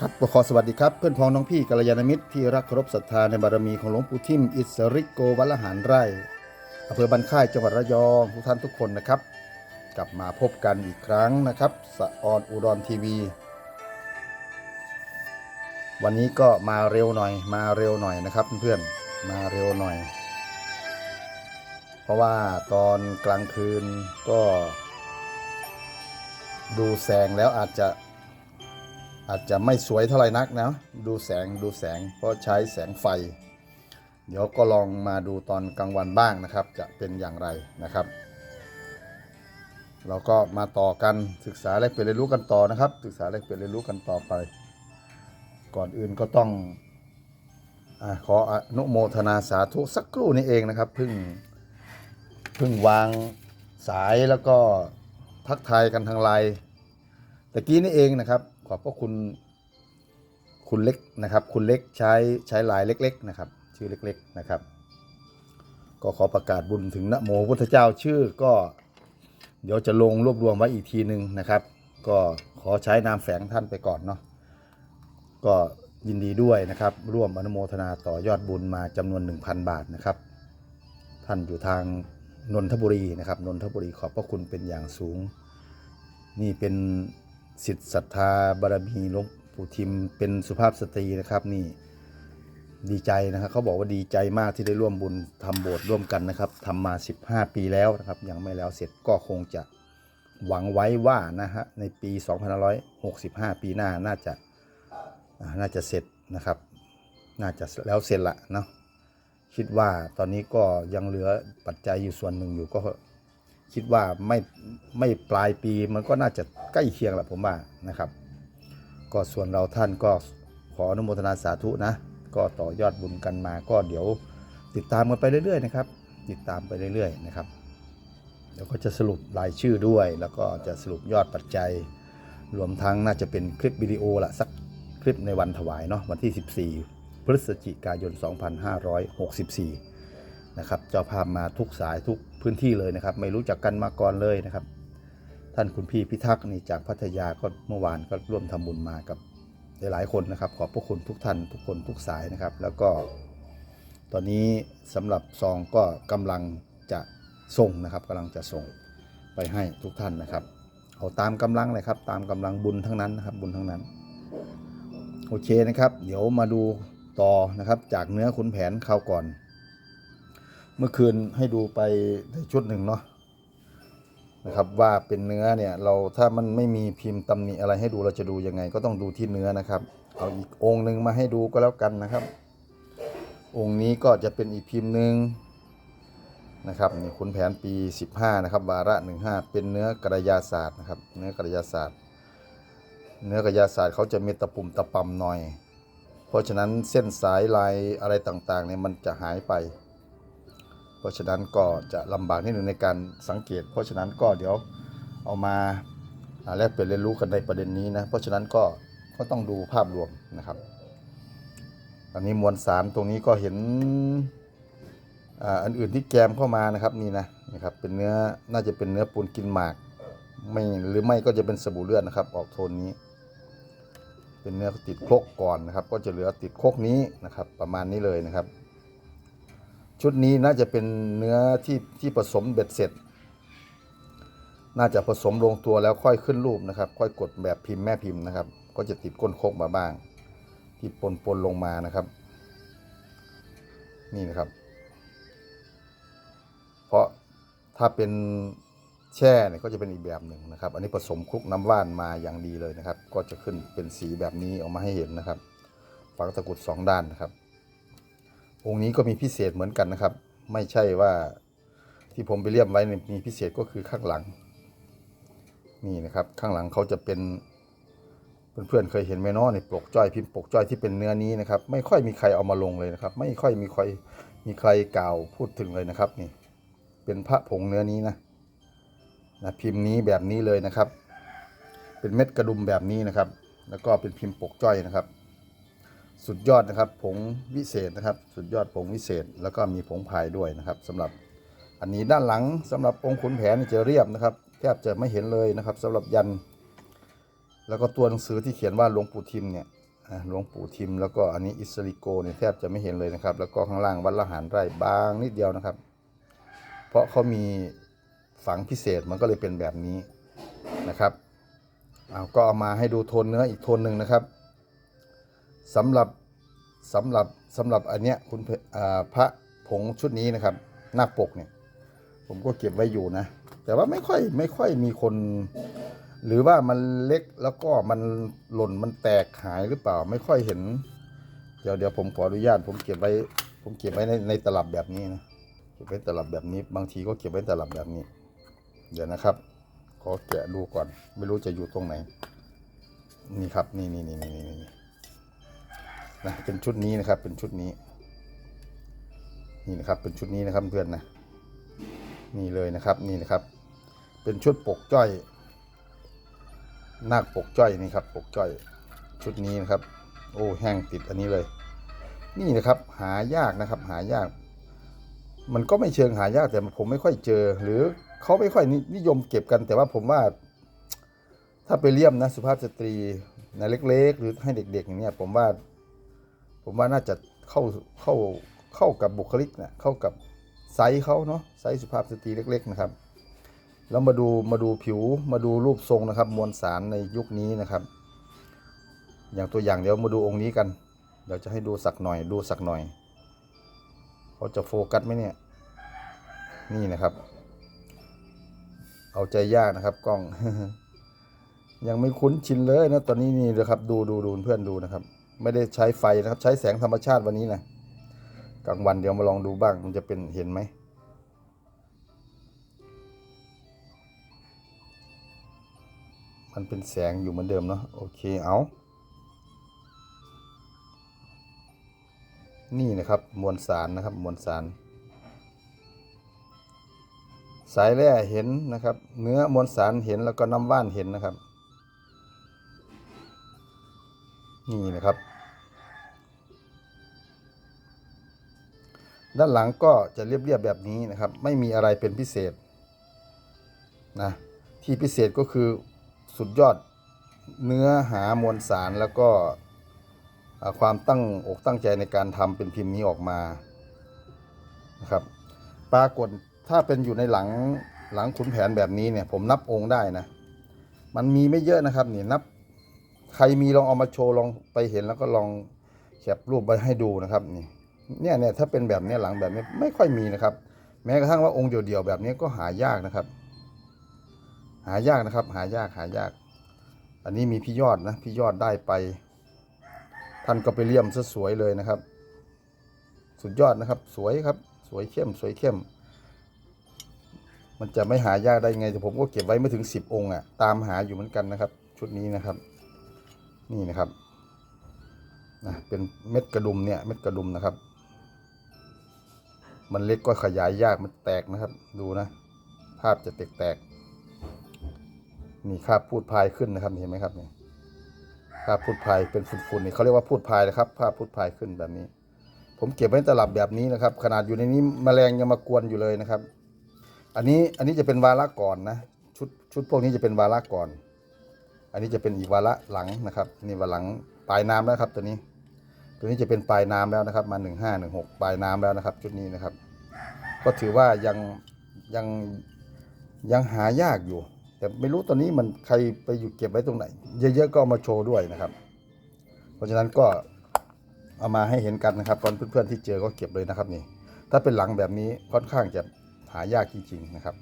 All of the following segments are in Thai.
ครับขอสวัสดีครับ เพื่อนพ้องน้องพี่กัลยาณมิตรที่รักเคารพศรัทธาในบารมีของหลวงปู่ทิมอิสริโกวัลหารไร่อำเภอบันค่ายจังหวัดระยองทุกท่านทุกคนนะครับ กลับมาพบกันอีกครั้งนะครับสะออนอุดรทีวี วันนี้ก็มาเร็วหน่อย มาเร็วหน่อยนะครับเพื่อนๆมาเร็วหน่อย เพราะว่าตอนกลางคืนก็ ดูแสงแล้วอาจจะ อาจจะไม่สวยเท่าไหร่นักนะ ดูแสงดูแสงเพราะใช้แสงไฟ เดี๋ยวก็ลองมาดูตอนกลางวันบ้างนะครับ จะเป็นอย่างไรนะครับเราก็มาต่อกันศึกษาและเปลี่ยนเรียนรู้กันต่อนะครับ ศึกษาและเปลี่ยนเรียนรู้กันต่อไป ก่อนอื่นก็ต้องอขออนุโมทนาสาธุสักครู่นี้เองนะครับเพิ่งเพิ่งวางสายแล้วก็ทักทายกันทางไลน์ตะกี้นี่เองนะครับ ขอบพระคุณคุณเล็กนะครับ คุณเล็กใช้ใช้ลายเล็ก ๆ นะครับ ชื่อเล็ก ๆ นะครับ ก็ขอประกาศบุญถึงนโมพุทธเจ้าชื่อก็ เดี๋ยวจะลงรวบรวมไว้อีกทีหนึ่งนะครับ ก็ขอใช้นามแฝงท่านไปก่อนเนาะก็ยินดีด้วยนะครับ ร่วมอนุโมทนาต่อยอดบุญมาจำนวน 1,000 บาทนะครับ ท่านอยู่ทางนนทบุรีนะครับนนทบุรีขอบพระคุณเป็นอย่างสูง นี่เป็น สิทธิศรัทธาบารมีหลวงปู่ทิมเป็นสุภาพสตรีนะครับนี่ดีใจนะครับเขาบอกว่าดีใจมากที่ได้ร่วมบุญทำโบสถ์ร่วมกันนะครับทำมา 15 ปีแล้วนะครับยังไม่แล้วเสร็จก็คงจะหวังไว้ว่านะฮะในปี 2565 ปีหน้าน่าจะน่าจะเสร็จนะครับ น่าจะแล้วเสร็จละเนาะคิดว่าตอนนี้ก็ยังเหลือปัจจัยอยู่ส่วนหนึ่งอยู่ก็ คิดว่าไม่ไม่ปลายปีมันก็น่าจะใกล้เคียงแหละผมว่านะครับ ก็ส่วนเราท่านก็ขออนุโมทนาสาธุนะ ก็ต่อยอดบุญกันมาก็เดี๋ยวติดตามกันไปเรื่อยๆนะครับ ติดตามไปเรื่อยๆนะครับเดี๋ยวก็จะสรุปรายชื่อด้วย แล้วก็จะสรุปยอดปัจจัย รวมทั้งน่าจะเป็นคลิปวิดีโอละสักคลิปในวันถวายเนาะวันที่ 14 พฤศจิกายน 2564 นะครับเจ้าภาพมาทุกสายทุกพื้นที่เลยนะครับ ไม่รู้จักกันมาก่อนเลยนะครับ ท่านคุณพี่พิทักษ์นี่จากพัทยาก็เมื่อวานก็ร่วมทำบุญมากับหลายๆคนนะครับ ขอบพระคุณทุกท่านทุกคนทุกสายนะครับ แล้วก็ตอนนี้สำหรับซองก็กำลังจะส่งนะครับกำลังจะส่งไปให้ทุกท่านนะครับ เอาตามกำลังเลยครับ ตามกำลังบุญทั้งนั้นนะครับบุญทั้งนั้น โอเคนะครับ เดี๋ยวมาดูต่อนะครับจากเนื้อขุนแผนคราวก่อน เมื่อคืนให้ดูไปได้ชุดหนึ่งเนาะนะครับว่าเป็นเนื้อเนี่ยเราถ้ามันไม่มีพิมพ์ตำหนิอะไรให้ดูเราจะดูยังไง ก็ต้องดูที่เนื้อนะครับ เอาอีกองค์หนึ่งมาให้ดูก็แล้วกันนะครับ องค์นี้ก็จะเป็นอีกพิมพ์หนึ่งนะครับนี่ขุนแผนปี 15 นะครับ วาระ15 เป็นเนื้อกระยาศาสตร์นะครับ เนื้อกระยาศาสตร์ เนื้อกระยาศาสตร์เขาจะมีตะปุ่มตะปำหน่อย เพราะฉะนั้นเส้นสายลายอะไรต่างๆเนี่ยมันจะหายไป เพราะฉะนั้นก็จะลำบากนิดนึงในการสังเกต เพราะฉะนั้นก็เดี๋ยวเอามาอ่าแลกเปลี่ยนเรียนรู้กันในประเด็นนี้นะเพราะฉะนั้นก็ก็ต้องดูภาพรวมนะครับ อันนี้มวลสารตรงนี้ก็เห็นอันอื่นที่แกมเข้ามานะครับนี่นะนะครับเป็นเนื้อน่าจะเป็นเนื้อปูนกินหมากไม่หรือไม่ก็จะเป็นสบู่เลือดนะครับ ออกโทนนี้ เป็นเนื้อติดโครกก่อนนะครับ ก็จะเหลือติดโครกนี้นะครับ ประมาณนี้เลยนะครับ ชุดนี้น่าจะเป็นเนื้อที่ที่ผสมเบ็ดเสร็จ น่าจะผสมลงตัวแล้วค่อยขึ้นรูปนะครับ ค่อยกดแบบพิมพ์แม่พิมพ์นะครับ ก็จะติดก้นโคกมาบ้าง ที่ปนปนๆลงมานะครับ นี่นะครับ เพราะถ้าเป็นแช่เนี่ยก็จะเป็นอีกแบบหนึ่งนะครับ อันนี้ผสมคลุกน้ำว่านมาอย่างดีเลยนะครับ ก็จะขึ้นเป็นสีแบบนี้ออกมาให้เห็นนะครับฝังตะกุดสองด้านนะครับ องค์นี้ก็มีพิเศษเหมือนกันนะครับ ไม่ใช่ว่าที่ผมไปเรียบไว้มีพิเศษก็คือข้างหลัง นี่นะครับข้างหลังเขาจะเป็นเพื่อนๆเคยเห็นไหมเนาะในปลกจ้อยพิมพ์ปลกจ้อยที่เป็นเนื้อนี้นะครับ ไม่ค่อยมีใครเอามาลงเลยนะครับ ไม่ค่อยมีใครมีใครกล่าวพูดถึงเลยนะครับ นี่ เป็นพระผงเนื้อนี้นะนะพิมพ์นี้แบบนี้เลยนะครับ เป็นเม็ดกระดุมแบบนี้นะครับ แล้วก็เป็นพิมพ์ปกจ้อยนะครับ สุดยอดนะครับผงวิเศษนะครับ สุดยอดผงวิเศษ แล้วก็มีผงพายด้วยนะครับสำหรับอันนี้ด้านหลังสำหรับองค์ขุนแผนนี่จะเรียบนะครับแทบจะไม่เห็นเลยนะครับสำหรับยัน แล้วก็ตัวหนังสือที่เขียนว่าหลวงปู่ทิมเนี่ยหลวงปู่ทิม แล้วก็อันนี้อิสริโกเนี่ยแทบจะไม่เห็นเลยนะครับ แล้วก็ข้างล่างวัดละหารไร่บางนิดเดียวนะครับ เพราะเขามีฝังพิเศษมันก็เลยเป็นแบบนี้นะครับเอาก็เอามาให้ดูโทนเนื้ออีกโทนหนึ่งนะครับ สำหรับสำหรับสำหรับอันเนี้ยคุณพอ่าพระผงชุดนี้นะครับหน้าปกเนี่ย ผมก็เก็บไว้อยู่นะ แต่ว่าไม่ค่อยไม่ค่อยมีคน หรือว่ามันเล็กแล้วก็มันหล่นมันแตกหายหรือเปล่า ไม่ค่อยเห็น เดี๋ยวเดี๋ยวผมขออนุญาต ผมเก็บไว้ ผมเก็บไว้ในในตลับแบบนี้นะเก็บไว้ตลับแบบนี้ บางทีก็เก็บไว้ตลับแบบนี้ เดี๋ยวนะครับ ขอแกะดูก่อน ไม่รู้จะอยู่ตรงไหน นี่ครับ นี่นี่นี่นี่นี่ นะเป็นชุดนี้นะครับ เป็นชุดนี้ นี่นะครับ เป็นชุดนี้นะครับเพื่อนนะ นี่เลยนะครับ นี่นะครับ เป็นชุดปกจ้อย นาคปกจ้อยนี่ครับ ปกจ้อย ชุดนี้นะครับ โอ้แห้งติดอันนี้เลย นี่นะครับ หายากนะครับ หายาก มันก็ไม่เชิงหายากแต่ผมไม่ค่อยเจอ หรือเขาไม่ค่อยนิยมเก็บกัน แต่ว่าผมว่า ถ้าไปเลี่ยมนะสุภาพสตรีในะเล็ก ๆ หรือให้เด็ก ๆ อย่างเนี้ยผมว่า ผมว่าน่าจะเข้าเข้าเข้ากับบุคลิกนะเข้ากับไซส์เขาเนาะไซส์สุภาพสตรีเล็ก ๆ นะครับ แล้วมาดูมาดูผิวมาดูรูปทรงนะครับ มวลสารในยุคนี้นะครับ อย่างตัวอย่างเดี๋ยวมาดูองค์นี้กันเดี๋ยวจะให้ดูสักหน่อยดูสักหน่อยเขาจะโฟกัสไหมเนี่ยนี่นะครับ เอาใจยากนะครับกล้อง ยังไม่คุ้นชินเลยนะตอนนี้นี่เลยครับ ดูดูดูเพื่อนดูนะครับ ไม่ได้ใช้ไฟนะครับ ใช้แสงธรรมชาติวันนี้นะกลางวันเดี๋ยวมาลองดูบ้างมันจะเป็นเห็นไหมมันเป็นแสงอยู่เหมือนเดิมเนาะโอเคเอานี่นะครับมวลสารนะครับมวลสาร สายแร่เห็นนะครับ เนื้อมวลสารเห็นแล้วก็น้ำว่านเห็นนะครับ นี่นะครับ ด้านหลังก็จะเรียบๆแบบนี้นะครับ ไม่มีอะไรเป็นพิเศษนะที่พิเศษก็คือสุดยอดเนื้อหามวลสารแล้วก็ความตั้งอกตั้งใจในการทำเป็นพิมพ์นี้ออกมานะครับปรากฏถ้าเป็นอยู่ในหลังหลังขุนแผนแบบนี้เนี่ย ผมนับองค์ได้นะ มันมีไม่เยอะนะครับนี่นับ ใครมีลองเอามาโชว์ลองไปเห็นแล้วก็ลองแคปรูปไปให้ดูนะครับนี่เนี่ยเนี่ยถ้าเป็นแบบนี้หลังแบบนี้ไม่ค่อยมีนะครับ แม้กระทั่งว่าองค์เดี่ยวๆแบบนี้ก็หายากนะครับ หายากนะครับ หายากหายาก อันนี้มีพี่ยอดนะพี่ยอดได้ไป ท่านก็ไปเลี่ยมซะสวยเลยนะครับ สุดยอดนะครับ สวยครับ สวยเข้มสวยเข้ม มันจะไม่หายากได้ไงแต่ผมก็เก็บไว้ไม่ถึงสิบองค์อะ่ะตามหาอยู่เหมือนกันนะครับ ชุดนี้นะครับ นี่นะครับนะเป็นเม็ดกระดุมเนี่ยเม็ดกระดุมนะครับ มันเล็กก็ขยายยากมันแตกนะครับ ดูนะ ภาพจะแตกแตกนี่คาบพูดพายขึ้นนะครับเห็นไหมครับนี่คาบพูดพายเป็นฝุ่นๆนี่เขาเรียกว่าพูดพายนะครับภาพพูดพายขึ้นแบบนี้ ผมเก็บไว้ตลับแบบนี้นะครับ ขนาดอยู่ในนี้แมลงยังมากวนอยู่เลยนะครับ อันนี้อันนี้จะเป็นวาระก่อนนะชุดชุดพวกนี้จะเป็นวาระก่อน อันนี้จะเป็นอีกวาระหลังนะครับนี่วาหลังปลายน้ำแล้วครับตัวนี้ ตัวนี้จะเป็นปลายน้ำแล้วนะครับ มาหนึ่งปลายน้ำแล้วนะครับชุดนี้นะครับ ก็ถือว่ายังยังยังหายากอยู่ แต่ไม่รู้ตอนนี้มันใครไปอยู่เก็บไว้ตรงไหน เยอะๆก็มาโชว์ด้วยนะครับ เพราะฉะนั้นก็เอามาให้เห็นกันนะครับตอนเพื่อนๆที่เจอก็เก็บเลยนะครับนี่ ถ้าเป็นหลังแบบนี้ค่อนข้างจะหายากจริงๆนะครับ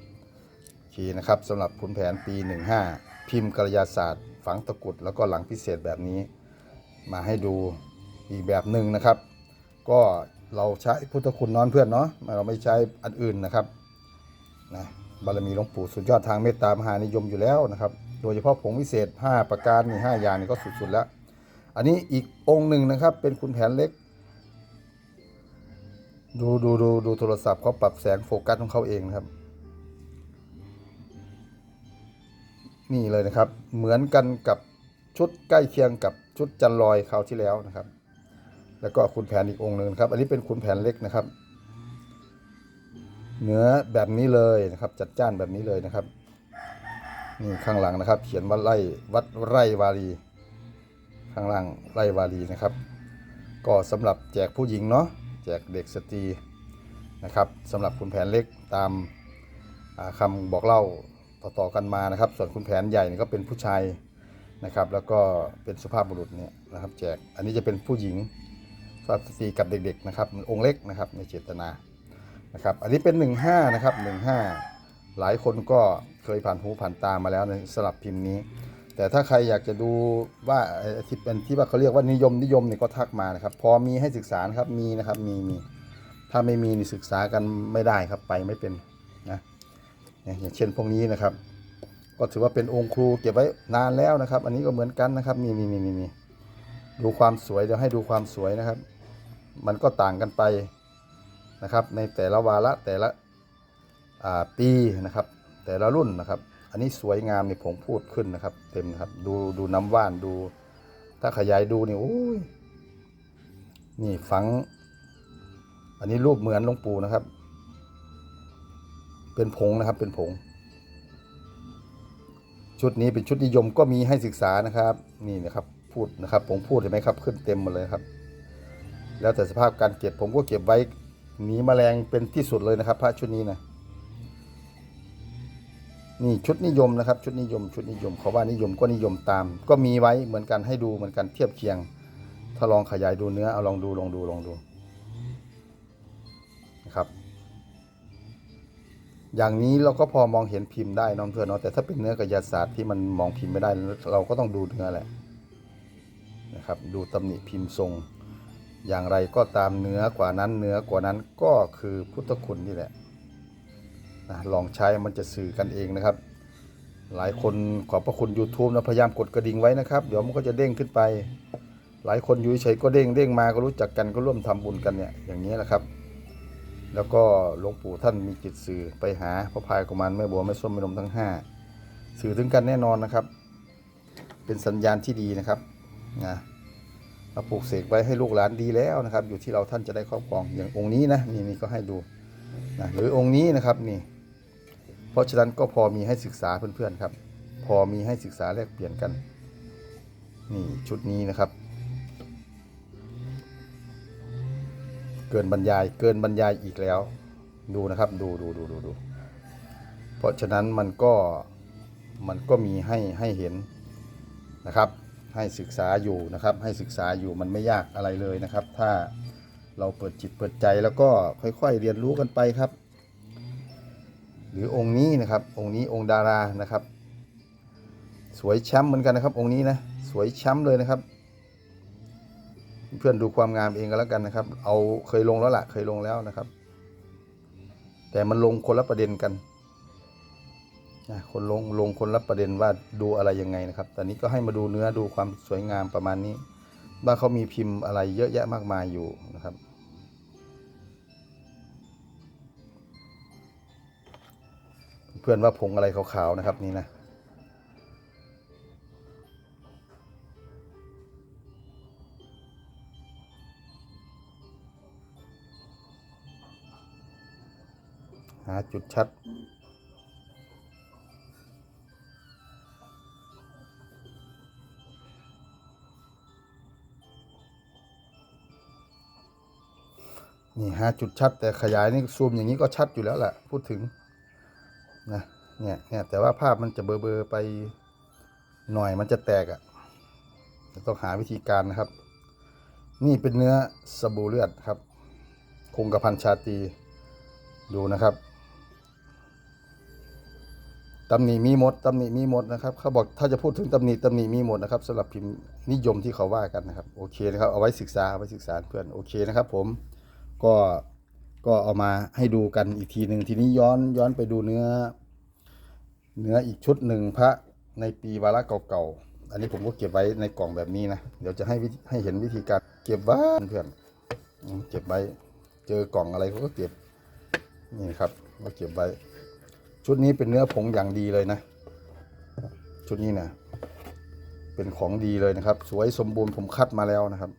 โอเคนะครับสำหรับขุนแผนปี 15 พิมพ์กระยาศาสตร์ฝังตะกุดแล้วก็หลังพิเศษแบบนี้ มาให้ดูอีกแบบหนึ่งนะครับ ก็เราใช้พุทธคุณนอนเพื่อนเนาะเราไม่ใช้อันอื่นนะครับนะบารมีหลวงปู่สุดยอดทางเมตตามหานิยมอยู่แล้วนะครับ โดยเฉพาะผงวิเศษ 5 ประการนี่5อย่างนี่ก็สุดๆแล้ว อันนี้อีกองค์หนึ่งนะครับ เป็นคุณแผนเล็ก ดูดูดูดูโทรศัพท์เขาปรับแสงโฟกัสของเขาเองนะครับ นี่เลยนะครับ เหมือนกันกับชุดใกล้เคียงกับชุดจันลอยคราวที่แล้วนะครับ แล้วก็คุณแผนอีกองค์หนึ่งครับ อันนี้เป็นคุณแผนเล็กนะครับ เนื้อแบบนี้เลยนะครับ จัดจ้านแบบนี้เลยนะครับนี่ข้างหลังนะครับ เขียนว่าไร่วัดไร่วารีข้างล่างไร่วารีนะครับ ก็สำหรับแจกผู้หญิงเนาะแจกเด็กสตรีนะครับสำหรับคุณแผนเล็กตามอ่าคำบอกเล่า ต่อๆกันมานะครับ ส่วนคุณแผนใหญ่นี่ก็เป็นผู้ชายนะครับ แล้วก็เป็นสุภาพบุรุษเนี่ยนะครับแจก อันนี้จะเป็นผู้หญิงสุภาพสตรีกับเด็กๆนะครับองค์เล็กนะครับในเจตนานะครับ อันนี้เป็น 15นะครับ15 หลายคนก็เคยผ่านหูผ่านตามาแล้วในสลับพิมพ์นี้ แต่ถ้าใครอยากจะดูว่าอ้ที่เป็นที่ว่าเขาเรียกว่านิยมนิยมเนี่ยก็ทักมานะครับ พอมีให้ศึกษานะครับมีนะครับมีมีถ้าไม่มีนี่ศึกษากันไม่ได้ครับไปไม่เป็น อย่างเช่นพวกนี้นะครับ ก็ถือว่าเป็นองค์ครูเก็บไว้นานแล้วนะครับ อันนี้ก็เหมือนกันนะครับมีมีมีมีมีดูความสวยเดี๋ยวให้ดูความสวยนะครับ มันก็ต่างกันไปนะครับ ในแต่ละวาระแต่ละปีนะครับ แต่ละรุ่นนะครับ อันนี้สวยงามนี่ผมพูดขึ้นนะครับ เต็มนะครับ ดูดูน้ำว่านดู ถ้าขยายดูนี่โอ้ยนี่ฝัง อันนี้รูปเหมือนหลวงปู่นะครับ เป็นผงนะครับเป็นผง ชุดนี้เป็นชุดนิยมก็มีให้ศึกษานะครับ นี่นะครับพูดนะครับผมพูดเห็นไหมครับ ขึ้นเต็มหมดเลยครับ แล้วแต่สภาพการเก็บผมก็เก็บไว้หนีแมลงเป็นที่สุดเลยนะครับพระชุดนี้นะนี่ชุดนิยมนะครับ ชุดนิยม ชุดนิยมเขาว่านิยมก็นิยมตาม ก็มีไว้เหมือนกันให้ดูเหมือนกันเทียบเคียง ถ้าลองขยายดูเนื้อเอาลองดูลองดูลองดู อย่างนี้เราก็พอมองเห็นพิมพ์ได้น้องเพื่อนเนาะแต่ถ้าเป็นเนื้อกระยศาสตร์ที่มันมองพิมพ์ไม่ได้ เราก็ต้องดูเนื้อแหละนะครับ ดูตำหนิพิมพ์ทรง อย่างไรก็ตามเนื้อกว่านั้นเนื้อกว่านั้นก็คือพุทธคุณนี่แหละนะลองใช้มันจะสื่อกันเองนะครับ หลายคนขอบพระคุณ YouTube นะพยายามกดกระดิ่งไว้นะครับ เดี๋ยวมันก็จะเด้งขึ้นไป หลายคนอยู่เฉยก็เด้งเด้งมาก็รู้จักกันก็ร่วมทำบุญกันเนี่ยอย่างนี้แหละครับ แล้วก็หลวงปู่ท่านมีจิตสื่อไปหาพระพายกุมารแม่บัวแม่ส้มแม่นมทั้งห้าสื่อถึงกันแน่นอนนะครับ เป็นสัญญาณที่ดีนะครับนะเราปลูกเสกไว้ให้ลูกหลานดีแล้วนะครับ อยู่ที่เราท่านจะได้ครอบครองอย่างองค์นี้นะนี่นี่ก็ให้ดูนะหรือองค์นี้นะครับนี่ เพราะฉะนั้นก็พอมีให้ศึกษาเพื่อนๆครับ พอมีให้ศึกษาแลกเปลี่ยนกัน นี่ชุดนี้นะครับ เกินบรรยายเกินบรรยายอีกแล้ว ดูนะครับดูดูดูดูดูเพราะฉะนั้นมันก็มันก็มีให้ให้เห็นนะครับ ให้ศึกษาอยู่นะครับ ให้ศึกษาอยู่มันไม่ยากอะไรเลยนะครับ ถ้าเราเปิดจิตเปิดใจแล้วก็ค่อยๆเรียนรู้กันไปครับ หรือองค์นี้นะครับองค์นี้องค์ดารานะครับ สวยแชมป์เหมือนกันนะครับองค์นี้นะสวยแชมป์เลยนะครับ เพื่อนดูความงามเองก็แล้วกันนะครับ เอาเคยลงแล้วล่ะเคยลงแล้วนะครับ แต่มันลงคนละประเด็นกันนะคนลงลงคนละประเด็นว่าดูอะไรยังไงนะครับแตอนนี้ก็ให้มาดูเนื้อดูความสวยงามประมาณนี้ ว่าเขามีพิมพ์อะไรเยอะแยะมากมายอยู่นะครับเพื่อนว่าผงอะไรขาวๆนะครับนี่นะ หาจุดชัด นี่หาจุดชัด แต่ขยายนี่ซูมอย่างนี้ก็ชัดอยู่แล้วแหละพูดถึงนะเนี่ยเนี่ยแต่ว่าภาพมันจะเบลอๆไปหน่อยมันจะแตกอะ่ะจะต้องหาวิธีการนะครับ นี่เป็นเนื้อสบู่เลือดครับ คงกระพันชาตีดูนะครับ ตำหนิมีหมดตำหนิมีหมดนะครับเขาบอกถ้าจะพูดถึงตำหนิตำหนิมีหมดนะครับสำหรับพิมพ์นิยมที่เขาว่ากันนะครับโอเคนะครับเอาไว้ศึกษาเอาไว้ศึกษาเพื่อนโอเคนะครับ ผมก็ก็เอามาให้ดูกันอีกทีหนึ่งทีนี้ย้อนย้อนไปดูเนื้อ เนื้ออีกชุดหนึ่งพระในปีวาระเก่าๆอันนี้ผมก็เก็บไว้ในกล่องแบบนี้นะเดี๋ยวจะให้ให้เห็นวิธีการเก็บไว้เพื่อนเก็บไว้ เจอกล่องอะไรเขาก็เก็บนี่ครับก็เก็บไว้ ชุดนี้เป็นเนื้อผงอย่างดีเลยนะ ชุดนี้นะเป็นของดีเลยนะครับ สวยสมบูรณ์ผมคัดมาแล้วนะครับ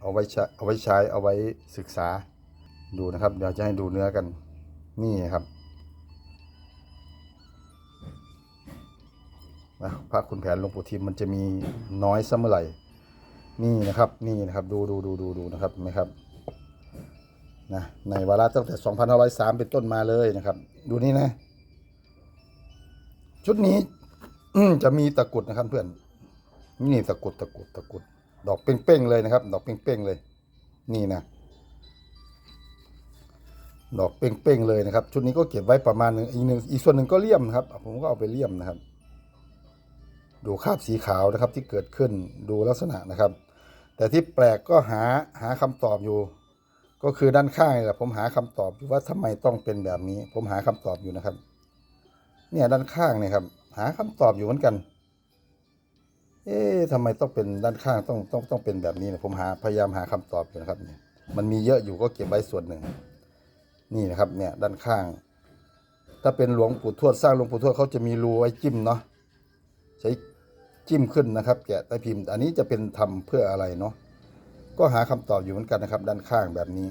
เอาไว้ใช้เอาไว้ใช้เอาไว้ศึกษาดูนะครับ เดี๋ยวจะให้ดูเนื้อกันนี่ครับนะพระคุณแผนหลวงปู่ทิมมันจะมีน้อยสักเมื่อไหร่นี่นะครับนี่นะครับดูดูดูดูดูนะครับเห็นไหมครับนะในวาระตั้งแต่ 2503 เป็นต้นมาเลยนะครับ ดูนี่นะ ชุดนี้ อืจะมีตะกรุดนะครับเพื่อนนี่ตะกรุดตะกรุดตะกรุด ดอกเป้งๆเลยนะครับ ดอกเป้งๆเลย นี่นะดอกเป้งๆเลยนะครับ ชุดนี้ก็เก็บไว้ประมาณหนึ่งอีกหนึ่งอีกส่วนหนึ่งก็เลี่ยมนะครับ ผมก็เอาไปเลี่ยมนะครับ ดูคราบสีขาวนะครับ ที่เกิดขึ้นดูลักษณะนะครับ แต่ที่แปลกก็หาหาคำตอบอยู่ ก็คือด้านข้างนี่แหละผมหาคำตอบอยู่ว่าทำไมต้องเป็นแบบนี้ ผมหาคำตอบอยู่นะครับ เนี่ยด้านข้างเนี่ยครับ หาคำตอบอยู่เหมือนกัน เอ๊ะทำไมต้องเป็นด้านข้างต้องต้องต้องเป็นแบบนี้เนี่ยผมหาพยายามหาคำตอบอยู่นะครับเนี่ยมันมีเยอะอยู่ก็เก็บไว้ส่วนหนึ่ง นี่นะครับเนี่ยด้านข้าง ถ้าเป็นหลวงปู่ทวดสร้างหลวงปู่ทวดเขาจะมีรูไว้จิ้มเนาะใช้จิ้มขึ้นนะครับ แกะใต้พิมพ์ อันนี้จะเป็นทำเพื่ออะไรเนาะก็หาคำตอบอยู่เหมือนกันนะครับ ด้านข้างแบบนี้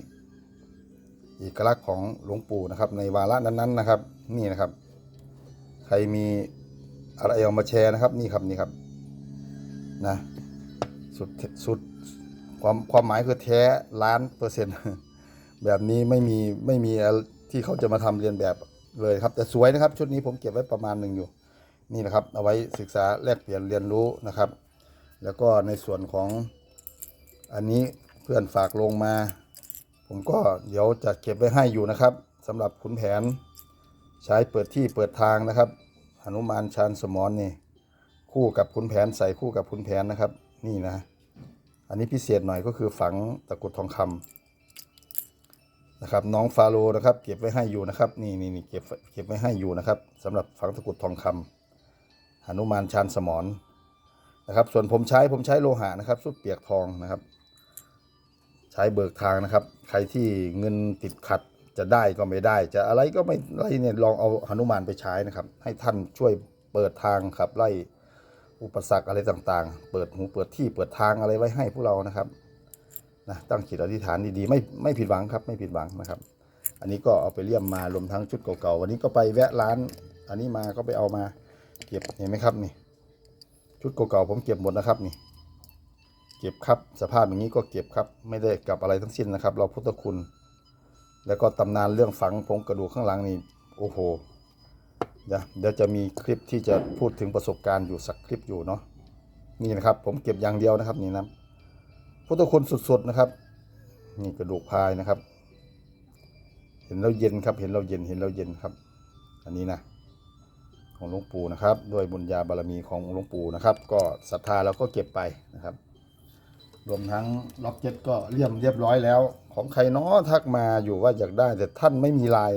เอกลักษณ์ของหลวงปู่นะครับ ในวาระนั้นๆนะครับ นี่นะครับ ใครมีอะไรเอามาแชร์นะครับ นี่ครับนี่ครับนะสุดสุดความความหมายคือแท้ล้านเปอร์เซ็นต์แบบนี้ไม่มีไม่มีที่เขาจะมาทำเรียนแบบเลยครับ แต่สวยนะครับ ชุดนี้ผมเก็บไว้ประมาณหนึ่งอยู่ นี่นะครับ เอาไว้ศึกษาแลกเปลี่ยนเรียนรู้นะครับ แล้วก็ในส่วนของอันนี้เพื่อนฝากลงมา ผมก็เดี๋ยวจะเก็บไว้ให้อยู่นะครับสำหรับขุนแผน ใช้เปิดที่เปิดทางนะครับหนุมานชานสมอนนี่คู่กับขุนแผนใส่คู่กับขุนแผนนะครับ นี่นะ อันนี้พิเศษหน่อยก็คือฝังตะกรุดทองคำนะครับน้องฟาโรนะครับ เก็บไว้ให้อยู่นะครับ นี่นี่นี่เก็บเก็บไว้ให้อยู่นะครับสำหรับฝังตะกรุดทองคำหนุมานชานสมอนนะครับ ส่วนผมใช้ผมใช้โลหะนะครับสุดเปียกทองนะครับ ใช้เบิกทางนะครับ ใครที่เงินติดขัด จะได้ก็ไม่ได้ จะอะไรก็ไม่อะไรเนี่ยลองเอาหนุมานไปใช้นะครับ ให้ท่านช่วยเปิดทางขับไล่อุปสรรคอะไรต่างๆ เปิดหูเปิดที่เปิดทางอะไรไว้ให้พวกเรานะครับนะตั้งจิตอธิษฐานดีๆไม่ไม่ผิดหวังครับไม่ผิดหวังนะครับ อันนี้ก็เอาไปเลี่ยมมารวมทั้งชุดเก่าๆวันนี้ก็ไปแวะร้าน อันนี้มาก็ไปเอามาเก็บเห็นไหมครับนี่ ชุดเก่าๆผมเก็บหมดนะครับนี่ เก็บครับสภาพอย่างนี้ก็เก็บครับ ไม่ได้กลับอะไรทั้งสิ้นนะครับ เราพุทธคุณ แล้วก็ตำนานเรื่องฝังโครงกระดูกข้างหลังนี่โอ้โหเดี๋ยวเดี๋ยวจะมีคลิปที่จะพูดถึงประสบการณ์อยู่สักคลิปอยู่เนาะนี่นะครับ ผมเก็บอย่างเดียวนะครับนี่นะพุทธคุณสุดๆนะครับ นี่กระดูกพายนะครับ เห็นแล้วเย็นครับ เห็นแล้วเย็นเห็นแล้วเย็นครับ อันนี้นะของหลวงปู่นะครับ ด้วยบุญญาบารมีของหลวงปู่นะครับ ก็ศรัทธาแล้วก็เก็บไปนะครับ รวมทั้งล็อกเก็ตก็เลี่ยมเรียบร้อยแล้ว ของใครเนาะทักมาอยู่ว่าอยากได้ แต่ท่านไม่มีลาย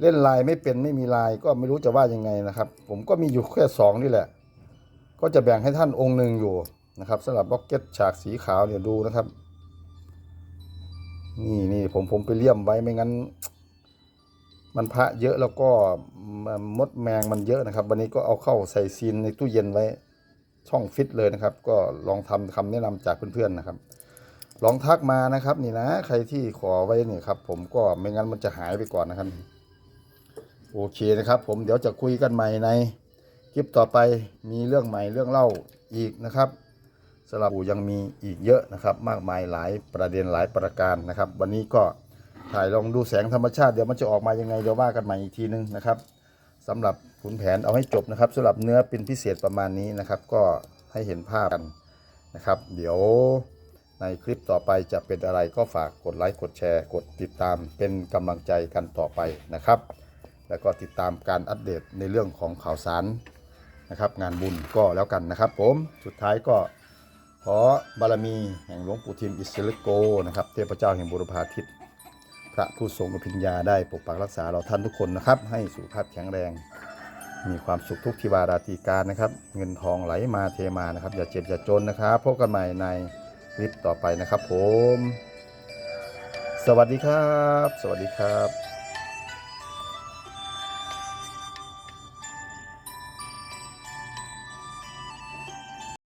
เล่นลายไม่เป็นไม่มีลายก็ไม่รู้จะว่ายังไงนะครับ ผมก็มีอยู่แค่สองนี่แหละ ก็จะแบ่งให้ท่านองค์หนึ่งอยู่นะครับสำหรับบ็อกเก็ตฉากสีขาวเนี่ยดูนะครับ นี่นี่ผมผมไปเลี่ยมไว้ไม่งั้น มันพระเยอะแล้วก็มันมดแมงมันเยอะนะครับ วันนี้ก็เอาเข้าใส่ซีนในตู้เย็นไว้ช่องฟิตเลยนะครับ ก็ลองทำคำแนะนำจากเพื่อนๆนะครับ ลองทักมานะครับ นี่นะ ใครที่ขอไว้เนี่ยครับ ผมก็ไม่งั้นมันจะหายไปก่อนนะครับ โอเคนะครับ ผมเดี๋ยวจะคุยกันใหม่ในคลิปต่อไปมีเรื่องใหม่เรื่องเล่าอีกนะครับสำหรับอูยังมีอีกเยอะนะครับ มากมายหลายประเด็นหลายประการนะครับ วันนี้ก็ถ่ายลองดูแสงธรรมชาติเดี๋ยวมันจะออกมายังไงเดี๋ยวว่ากันใหม่อีกทีนึงนะครับสำหรับขุนแผนเอาให้จบนะครับสำหรับเนื้อเป็นพิเศษประมาณนี้นะครับ ก็ให้เห็นภาพกันนะครับ เดี๋ยว ในคลิปต่อไปจะเป็นอะไรก็ฝากกดไลค์กดแชร์ กดติดตามเป็นกำลังใจกันต่อไปนะครับ แล้วก็ติดตามการอัปเดตในเรื่องของข่าวสารนะครับ งานบุญก็แล้วกันนะครับ ผมสุดท้ายก็ขอบารมีแห่งหลวงปู่ทิมอิสริโกนะครับเทพเจ้าแห่งบุรพาทิตพระผู้ทรงอภิญญาได้ปกปักรักษาเราท่านทุกคนนะครับ ให้สุขภาพแข็งแรง มีความสุขทุกทิวาราตรีการนะครับ เงินทองไหลมาเทมานะครับ อย่าเจ็บอย่าจนนะครับพบกันใหม่ใน ลิปต่อไปนะครับผม สวัสดีครับ สวัสดีครับ